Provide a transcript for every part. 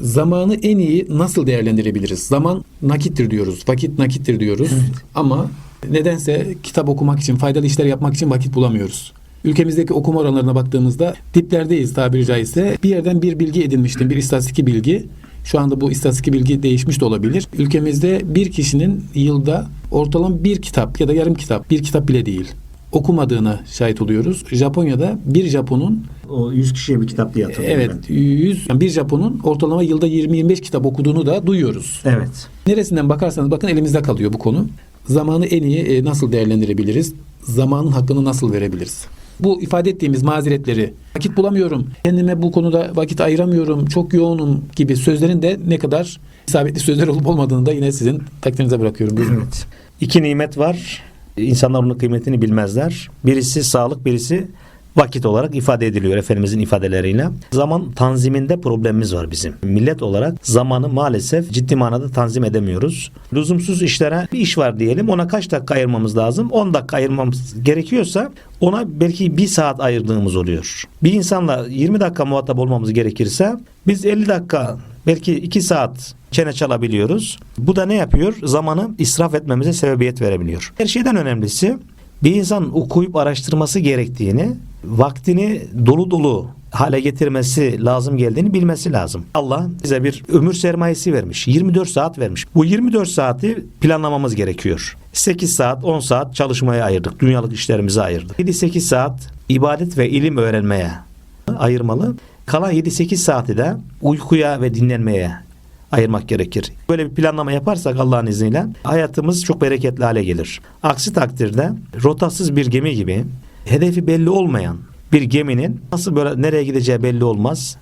Zamanı en iyi nasıl değerlendirebiliriz? Zaman nakittir diyoruz, vakit nakittir diyoruz ama nedense kitap okumak için, faydalı işler yapmak için vakit bulamıyoruz. Ülkemizdeki okuma oranlarına baktığımızda diplerdeyiz tabiri caizse. Bir yerden bir bilgi edinmiştim, bir istatistik bilgi. Şu anda bu istatistik bilgi değişmiş de olabilir. Ülkemizde bir kişinin yılda ortalama bir kitap ya da yarım kitap, bir kitap bile değil okumadığına şahit oluyoruz. Japonya'da bir Japonun O 100 kişiye bir kitap diye hatırlıyorum evet 100 yani bir Japonun ortalama yılda 20-25 kitap okuduğunu da duyuyoruz. ben. Evet. Neresinden bakarsanız bakın elimizde kalıyor bu konu. Zamanı en iyi e, nasıl değerlendirebiliriz? Zamanın hakkını nasıl verebiliriz? Bu ifade ettiğimiz mazeretleri vakit bulamıyorum, kendime bu konuda vakit ayıramıyorum, çok yoğunum gibi sözlerin de ne kadar isabetli sözler olup olmadığını da yine sizin takdirinize bırakıyorum. Buyurun. Evet. İki nimet var. İnsanlar bunun kıymetini bilmezler. Birisi sağlık, birisi vakit olarak ifade ediliyor Efendimizin ifadeleriyle. Zaman tanziminde problemimiz var bizim. Millet olarak zamanı maalesef ciddi manada tanzim edemiyoruz. Lüzumsuz işlere bir iş var diyelim ona kaç dakika ayırmamız lazım? 10 dakika ayırmamız gerekiyorsa ona belki bir saat ayırdığımız oluyor. Bir insanla 20 dakika muhatap olmamız gerekirse biz 50 dakika belki 2 saat çene çalabiliyoruz. Bu da ne yapıyor? Zamanı israf etmemize sebebiyet verebiliyor. Her şeyden önemlisi bir insan okuyup araştırması gerektiğini, vaktini dolu dolu hale getirmesi lazım geldiğini bilmesi lazım. Allah bize bir ömür sermayesi vermiş. 24 saat vermiş. Bu 24 saati planlamamız gerekiyor. 8 saat, 10 saat çalışmaya ayırdık. Dünyalık işlerimize ayırdık. 7-8 saat ibadet ve ilim öğrenmeye ayırmalı. Kalan 7-8 saati de uykuya ve dinlenmeye ayırmak gerekir. Böyle bir planlama yaparsak Allah'ın izniyle hayatımız çok bereketli hale gelir. Aksi takdirde rotasız bir gemi gibi hedefi belli olmayan bir geminin nasıl böyle nereye gideceği belli olmaz.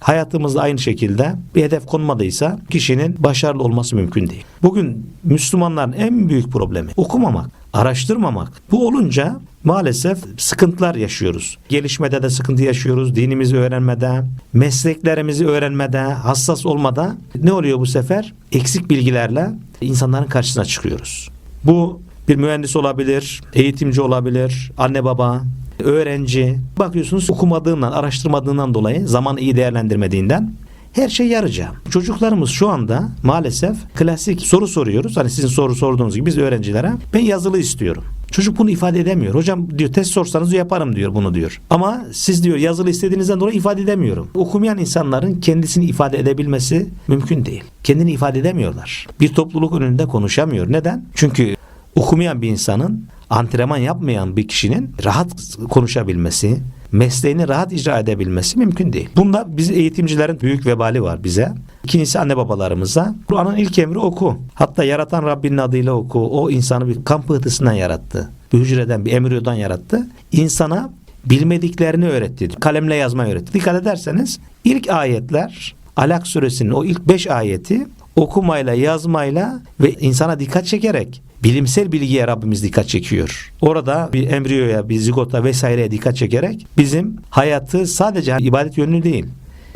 Hayatımızda aynı şekilde bir hedef konmadıysa kişinin başarılı olması mümkün değil. Bugün Müslümanların en büyük problemi okumamak, araştırmamak. Bu olunca maalesef sıkıntılar yaşıyoruz. Gelişmede de sıkıntı yaşıyoruz. Dinimizi öğrenmede, mesleklerimizi öğrenmede, hassas olmada ne oluyor bu sefer? Eksik bilgilerle insanların karşısına çıkıyoruz. Bu bir mühendis olabilir, eğitimci olabilir, anne baba, öğrenci. Bakıyorsunuz okumadığından, araştırmadığından dolayı zaman iyi değerlendirmediğinden her şey yarıca. Çocuklarımız şu anda maalesef klasik soru soruyoruz. Hani sizin soru sorduğunuz gibi biz öğrencilere ben yazılı istiyorum. Çocuk bunu ifade edemiyor. Hocam diyor test sorsanız yaparım diyor bunu diyor. Ama siz diyor yazılı istediğinizden dolayı ifade edemiyorum. Okumayan insanların kendisini ifade edebilmesi mümkün değil. Kendini ifade edemiyorlar. Bir topluluk önünde konuşamıyor. Neden? Çünkü okumayan bir insanın antrenman yapmayan bir kişinin rahat konuşabilmesi, mesleğini rahat icra edebilmesi mümkün değil. Bunda biz eğitimcilerin büyük vebali var bize. İkincisi anne babalarımıza. Kur'an'ın ilk emri oku. Hatta yaratan Rabbinin adıyla oku. O insanı bir kan pıhtısından yarattı. Bir hücreden, bir embriyodan yarattı. İnsana bilmediklerini öğretti. Kalemle yazmayı öğretti. Dikkat ederseniz ilk ayetler Alak suresinin o ilk beş ayeti okumayla, yazmayla ve insana dikkat çekerek bilimsel bilgiye Rabbimiz dikkat çekiyor. Orada bir embriyoya, bir zigota vesaireye dikkat çekerek bizim hayatı sadece ibadet yönlü değil,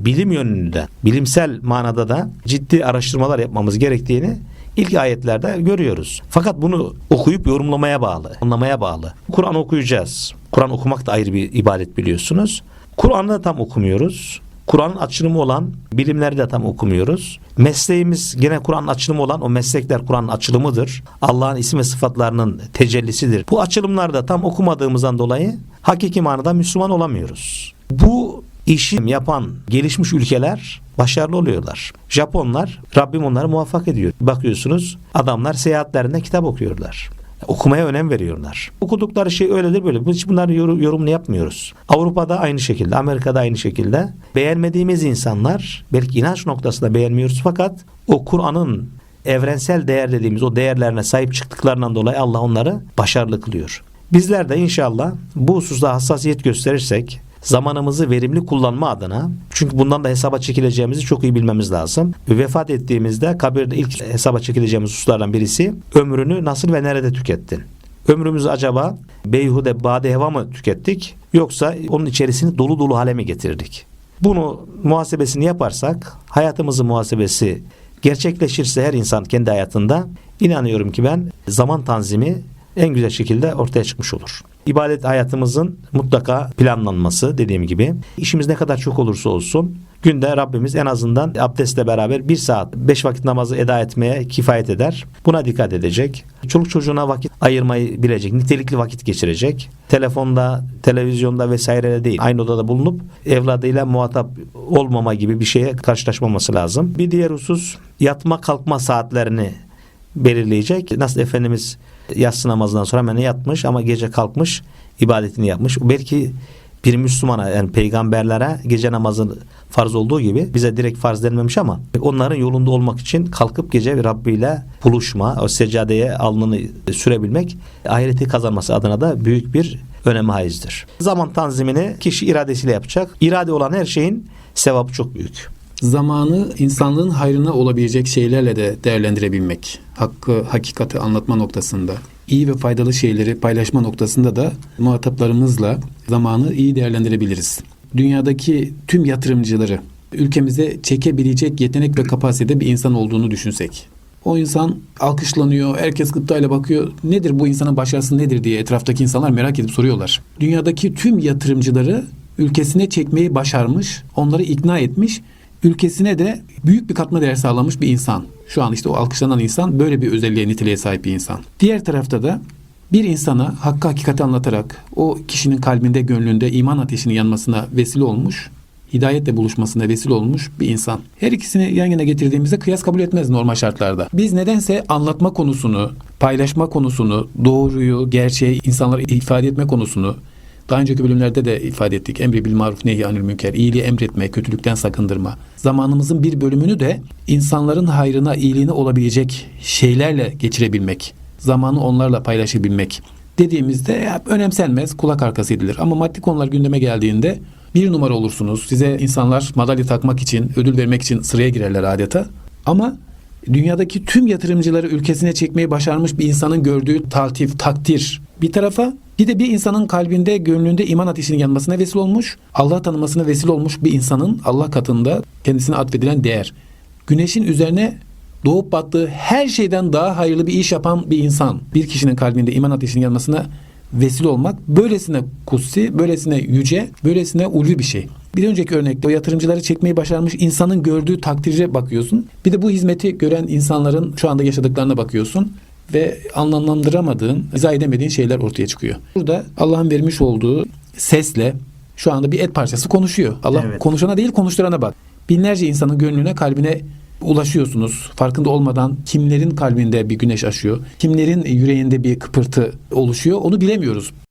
bilim yönünde, bilimsel manada da ciddi araştırmalar yapmamız gerektiğini ilk ayetlerde görüyoruz. Fakat bunu okuyup yorumlamaya bağlı, anlamaya bağlı. Kur'an okuyacağız. Kur'an okumak da ayrı bir ibadet biliyorsunuz. Kur'an'ı da tam okumuyoruz. Kur'an'ın açılımı olan bilimleri de tam okumuyoruz. Mesleğimiz gene Kur'an'ın açılımı olan o meslekler Kur'an'ın açılımıdır. Allah'ın isim ve sıfatlarının tecellisidir. Bu açılımları da tam okumadığımızdan dolayı hakiki manada Müslüman olamıyoruz. Bu işi yapan gelişmiş ülkeler başarılı oluyorlar. Japonlar Rabbim onları muvaffak ediyor. Bakıyorsunuz adamlar seyahatlerinde kitap okuyorlar. Okumaya önem veriyorlar. Okudukları şey öyledir böyle. Hiç bunları yorum, yorumunu yapmıyoruz. Avrupa'da aynı şekilde, Amerika'da aynı şekilde. Beğenmediğimiz insanlar, belki inanç noktasında beğenmiyoruz fakat o Kur'an'ın evrensel değer dediğimiz o değerlerine sahip çıktıklarından dolayı Allah onları başarılı kılıyor. Bizler de inşallah bu hususta hassasiyet gösterirsek, zamanımızı verimli kullanma adına çünkü bundan da hesaba çekileceğimizi çok iyi bilmemiz lazım. Vefat ettiğimizde kabirde ilk hesaba çekileceğimiz hususlardan birisi ömrünü nasıl ve nerede tükettin? Ömrümüzü acaba beyhude bade heva mı tükettik yoksa onun içerisini dolu dolu hale mi getirdik? Bunu muhasebesini yaparsak hayatımızın muhasebesi gerçekleşirse her insan kendi hayatında inanıyorum ki ben zaman tanzimi en güzel şekilde ortaya çıkmış olur. İbadet hayatımızın mutlaka planlanması dediğim gibi işimiz ne kadar çok olursa olsun Günde Rabbimiz en azından abdestle beraber bir saat beş vakit namazı eda etmeye kifayet eder. Buna dikkat edecek. Çoluk çocuğuna vakit ayırmayı bilecek. Nitelikli vakit geçirecek. Telefonda, televizyonda vesaire değil. Aynı odada bulunup evladıyla muhatap olmama gibi bir şeye karşılaşmaması lazım. Bir diğer husus yatma kalkma saatlerini belirleyecek. Nasıl Efendimiz yatsı namazından sonra hemen yatmış ama gece kalkmış ibadetini yapmış. Belki bir Müslümana yani peygamberlere gece namazı farz olduğu gibi bize direkt farz denmemiş ama onların yolunda olmak için kalkıp gece Rabbi ile buluşma, o seccadeye alnını sürebilmek ahireti kazanması adına da büyük bir öneme haizdir. Zaman tanzimini kişi iradesiyle yapacak. İrade olan her şeyin sevabı çok büyük. Zamanı insanlığın hayrına olabilecek şeylerle de değerlendirebilmek. Hakkı, hakikati anlatma noktasında. iyi ve faydalı şeyleri paylaşma noktasında da muhataplarımızla zamanı iyi değerlendirebiliriz. Dünyadaki tüm yatırımcıları ülkemize çekebilecek yetenek ve kapasitede bir insan olduğunu düşünsek. O insan alkışlanıyor, herkes gıptayla bakıyor. Nedir bu insanın başarısı nedir diye etraftaki insanlar merak edip soruyorlar. Dünyadaki tüm yatırımcıları ülkesine çekmeyi başarmış, onları ikna etmiş, ülkesine de büyük bir katma değer sağlamış bir insan. Şu an işte o alkışlanan insan böyle bir özelliğe, niteliğe sahip bir insan. Diğer tarafta da bir insana hakkı hakikati anlatarak o kişinin kalbinde, gönlünde iman ateşinin yanmasına vesile olmuş, hidayetle buluşmasına vesile olmuş bir insan. Her ikisini yan yana getirdiğimizde kıyas kabul etmez normal şartlarda. Biz nedense anlatma konusunu, paylaşma konusunu, doğruyu, gerçeği insanlara ifade etme konusunu daha önceki bölümlerde de ifade ettik. Emri bil maruf nehy anil münker. İyiliği emretme, kötülükten sakındırma. Zamanımızın bir bölümünü de insanların hayrına, iyiliğine olabilecek şeylerle geçirebilmek. Zamanı onlarla paylaşabilmek. Dediğimizde önemsenmez, kulak arkası edilir. Ama maddi konular gündeme geldiğinde bir numara olursunuz. Size insanlar madalya takmak için, ödül vermek için sıraya girerler adeta. Ama dünyadaki tüm yatırımcıları ülkesine çekmeyi başarmış bir insanın gördüğü taltif, takdir bir tarafa bir de bir insanın kalbinde, gönlünde iman ateşinin yanmasına vesile olmuş, Allah tanımasına vesile olmuş bir insanın Allah katında kendisine atfedilen değer. Güneşin üzerine doğup battığı her şeyden daha hayırlı bir iş yapan bir insan, bir kişinin kalbinde iman ateşinin yanmasına vesile olmak böylesine kutsi, böylesine yüce, böylesine ulvi bir şey. Bir önceki örnekte o yatırımcıları çekmeyi başarmış insanın gördüğü takdire bakıyorsun. Bir de bu hizmeti gören insanların şu anda yaşadıklarına bakıyorsun ve anlamlandıramadığın, izah edemediğin şeyler ortaya çıkıyor. Burada Allah'ın vermiş olduğu sesle şu anda bir et parçası konuşuyor. Allah Evet. konuşana değil konuşturana bak. Binlerce insanın gönlüne, kalbine ulaşıyorsunuz. Farkında olmadan kimlerin kalbinde bir güneş aşıyor, kimlerin yüreğinde bir kıpırtı oluşuyor onu bilemiyoruz.